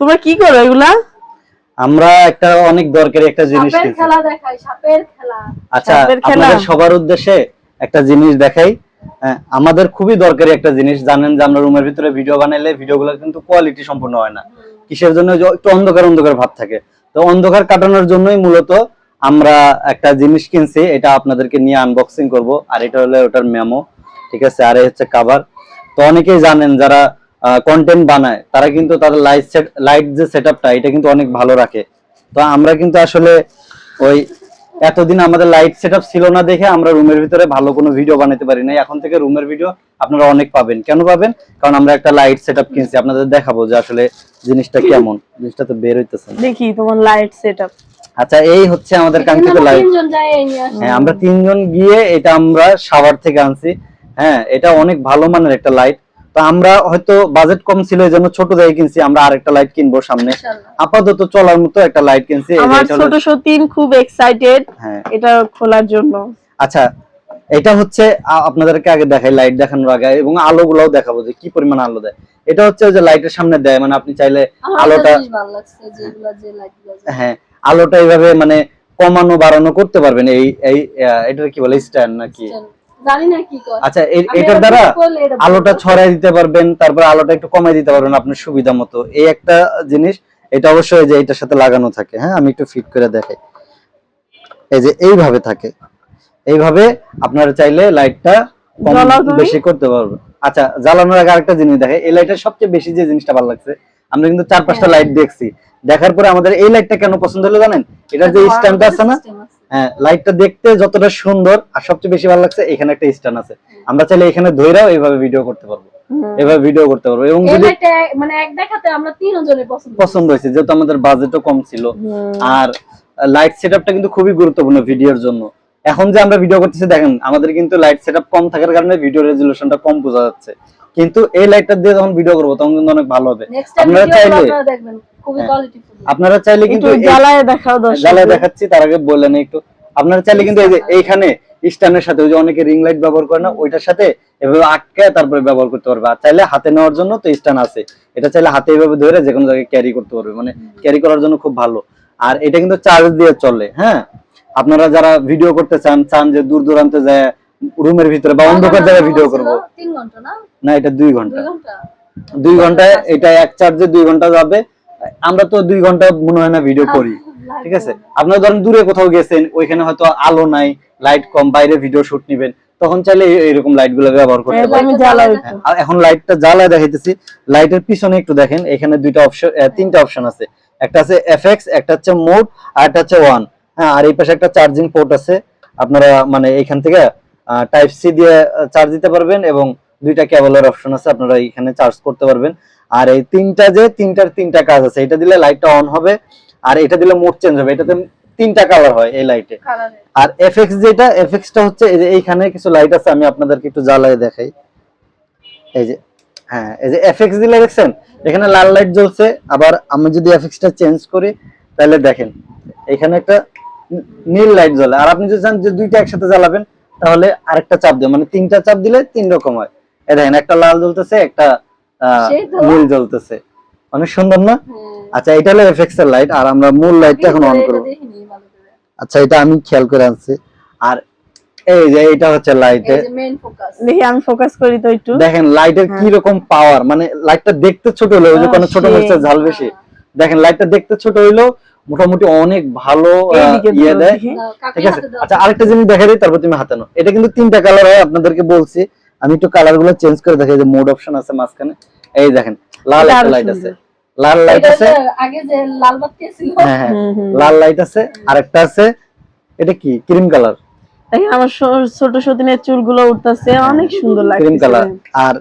তোমরা কি করো এগুলা? আমরা একটা অনেক দরকারি একটা জিনিস সাপের খেলা দেখাই সাপের খেলা। আচ্ছা সাপের খেলা? আপনাদের সবার উদ্দেশ্যে একটা জিনিস দেখাই। আমাদের খুবই দরকারি একটা জিনিস। জানেন যে আমরা রুমের ভিতরে ভিডিও বানাইলে ভিডিওগুলো কিন্তু কোয়ালিটি সম্পূর্ণ হয় না। কিসের জন্য একটু অন্ধকার অন্ধকার ভাব থাকে। তো অন্ধকার কাটানোর জন্যই মূলত আমরা একটা জিনিস কিনছি। এটা আপনাদেরকে নিয়ে আনবক্সিং করব। আর এটা হলো ওটার মেমো ঠিক আছে? আর এই হচ্ছে কাভার তো অনেকেই জানেন যারা কন্টেন্ট বানায় তারা কিন্তু তাদের লাইট সেট লাইট যে সেটআপটা এটা কিন্তু অনেক ভালো রাখে। তো আমরা কিন্তু আসলে ওই এতদিন আমাদের লাইট সেটআপ ছিল না দেখে আমরা রুমের ভিতরে ভালো কোনো ভিডিও বানাতে পারি না এখন থেকে রুমের ভিডিও আপনারা অনেক পাবেন। কেন পাবেন? কারণ আমরা একটা লাইট সেটআপ কিনছি আপনাদের দেখাবো যে আসলে জিনিসটা কেমন। জিনিসটা তো বের হইতেছে। দেখি তোমার লাইট সেটআপ আচ্ছা এই হচ্ছে আমাদের কাঙ্ক্ষিত আমরা লাইট তিনজন যাই এই নিয়ে হ্যাঁ আমরা তিনজন গিয়ে এটা আমরা সাভার থেকে আনছি। হ্যাঁ এটা অনেক ভালো মানের একটা লাইট তো আমরা হয়তো বাজেট কম ছিল এই জন্য ছোট জায়গায় কিনছি আমরা আরেকটা লাইট কিনবো সামনে। আপাতত চলার মতো একটা লাইট কিনছি আমার ছোট সতীন খুব এক্সাইটেড হ্যাঁ। এটা খোলার জন্য। আচ্ছা এটা হচ্ছে আপনাদেরকে আগে দেখাই লাইট দেখানোর আগে এবং আলো গুলাও দেখাবো যে কি পরিমাণ আলো দেয়। এটা হচ্ছে ওই যে লাইটের সামনে দেয় মানে আপনি চাইলে আলোটা। হ্যাঁ আলোটা এইভাবে মানে কমানো বাড়ানো করতে পারবেন এই এই এটার কি বলে স্ট্যান্ড নাকি? জানি না কি কর। আচ্ছা এটার দ্বারা আলোটা ছড়াই দিতে পারবেন তারপর আলোটা একটু কমাই দিতে পারবেন আপনার সুবিধা মতো। এই একটা জিনিস এটা অবশ্যই যে এটার সাথে লাগানো থাকে। হ্যাঁ আমি একটু ফিট করে দেখাই। এই যে এইভাবে থাকে। এইভাবে আপনারা চাইলে লাইটটা কম বেশি করতে পারবেন। আচ্ছা জ্বালানোর আগে আরেকটা জিনিস দেখে এই লাইটের সবচেয়ে বেশি যে জিনিসটা ভালো লাগছে আমরা কিন্তু চার পাঁচটা হ্যাঁ। লাইট দেখছি। দেখার পরে আমাদের এই লাইটটা কেন পছন্দ হলো জানেন? এটার যে স্ট্যান্ডটা আছে না। হ্যাঁ লাইটটা দেখতে যতটা সুন্দর আর সবচেয়ে বেশি ভালো লাগছে এখানে একটা স্ট্যান্ড আছে। আমরা চাইলে এখানে ধইরাও এইভাবে ভিডিও করতে পারব। এভাবে ভিডিও করতে পারব। এবং যদি মানে এক দেখাতে আমরা তিনজনে পছন্দ পছন্দ হয়েছে যেহেতু আমাদের বাজেটও কম ছিল। আর লাইট সেটআপটা কিন্তু খুবই গুরুত্বপূর্ণ ভিডিওর জন্য। এখন যে আমরা ভিডিও করতেছি দেখেন আমাদের কিন্তু লাইট সেটআপ কম থাকার কারণে ভিডিও রেজুলেশনটা কম বোঝা যাচ্ছে। কিন্তু এই লাইটটা দিয়ে যখন ভিডিও করব তখন কিন্তু অনেক ভালো হবে। আপনারা চাইলে- আপনারা দেখবেন খুবই হ্যাঁ। কোয়ালিটিফুল আপনারা চাইলে কিন্তু জ্বালায় দেখাও দর্শক জ্বালায় দেখাচ্ছি তার আগে বললেন একটু। আপনারা চাইলে কিন্তু এই যে এইখানে স্ট্যান্ডের সাথে ওই যে অনেকে রিং লাইট ব্যবহার করে না ওইটার সাথে এভাবে আটকে তারপরে ব্যবহার করতে পারবে। আর চাইলে হাতে নেওয়ার জন্য তো স্ট্যান্ড আছে। এটা চাইলে হাতে এভাবে ধরে যে কোনো জায়গায় ক্যারি করতে পারবে। মানে ক্যারি করার জন্য খুব ভালো। আর এটা কিন্তু চার্জ দিয়ে চলে হ্যাঁ? আপনারা যারা ভিডিও করতে চান চান যে দূর দূরান্তে যায় রুমের ভিতরে বা অন্ধকার জায়গায় ভিডিও করব। তিন ঘণ্টা না? না এটা দুই ঘণ্টা দুই ঘণ্টা। দুই ঘন্টায় এটা এক চার্জে দুই ঘণ্টা যাবে। আমরা তো দুই ঘণ্টা মনে হয় না ভিডিও করি। ঠিক আছে? আপনারা ধরেন দূরে কোথাও গেছেন ওইখানে হয়তো আলো নাই লাইট কম বাইরে ভিডিও শুট নিবেন তখন চাইলে এইরকম লাইটগুলো ব্যবহার করতে পারেন আমি জ্বালাই আর এখন লাইটটা জ্বালায় দেখাইতেছি। লাইটের পিছনে একটু দেখেন এখানে দুইটা অপশন তিনটা অপশন আছে। একটা আছে এফএক্স একটা হচ্ছে মোড আর একটা হচ্ছে ওয়ান হ্যাঁ আর এই পাশে একটা চার্জিং পোর্ট আছে। আপনারা মানে এখান থেকে টাইপ সি দিয়ে চার্জ দিতে পারবেন এবং দুইটা কেবলের অপশন আছে আপনারা এখানে চার্জ করতে পারবেন। আর এই তিনটা যে তিনটার তিনটা কাজ আছে এটা দিলে লাইটটা অন হবে আর এটা দিলে মোড চেঞ্জ হবে এটাতে তিনটা কালার হয় এই লাইটে আর এফএক্স যেটা এফএক্সটা হচ্ছে এই যে এইখানে কিছু লাইট আছে আমি আপনাদেরকে একটু জ্বালায় দেখাই। এই যে হ্যাঁ এই যে এফএক্স দিলে দেখছেন এখানে লাল লাইট জ্বলছে আবার আমি যদি এফএক্সটা চেঞ্জ করি তাহলে দেখেন এখানে একটা নীল লাইট জ্বলে। আর আপনি যদি চান যে দুইটা একসাথে জ্বালাবেন তাহলে আরেকটা চাপ দেবেন মানে তিনটা চাপ দিলে তিন রকম হয়। এই দেখেন একটা লাল জ্বলতেছে একটা। নীল জ্বলতেছে। অনেক সুন্দর না? হ্যাঁ। আচ্ছা এটা হলো এফএক্স এর লাইট আর আমরা মূল লাইটটা এখন অন করব। আচ্ছা এটা আমি খেয়াল করে আনছি। আর এই যে এটা হচ্ছে লাইটে এই যে মেইন ফোকাস দেখি আমি ফোকাস করি তো একটু। দেখেন লাইটের। কি রকম পাওয়ার মানে লাইটটা দেখতে ছোট হলেও ওই যে কোনো ছোট। মরিচের ঝাল বেশি। দেখেন লাইটটা দেখতে ছোট হইলেও মোটামুটি অনেক ভালো ইয়ে দেয়। ঠিক আছে? আচ্ছা আরেকটা জিনিস দেখা দিই তারপর তুমি হাতে নাও। এটা কিন্তু তিনটা কালার হয় আপনাদেরকে বলছি। আমি একটু কালারগুলো চেঞ্জ করে দেখাই যে মোড অপশন আছে মাঝখানে। এই দেখেন লাল একটা লাইট আছে। লাল লাইট আছে। আগে যে লাল বাতি ছিল। হ্যাঁ হ্যাঁ। লাল লাইট আছে। আরেকটা আছে এটা কি? ক্রিম কালার দেখেন আমার ছোট সতীনের চুলগুলো উঠতেছে অনেক সুন্দর ক্রিম কালার আর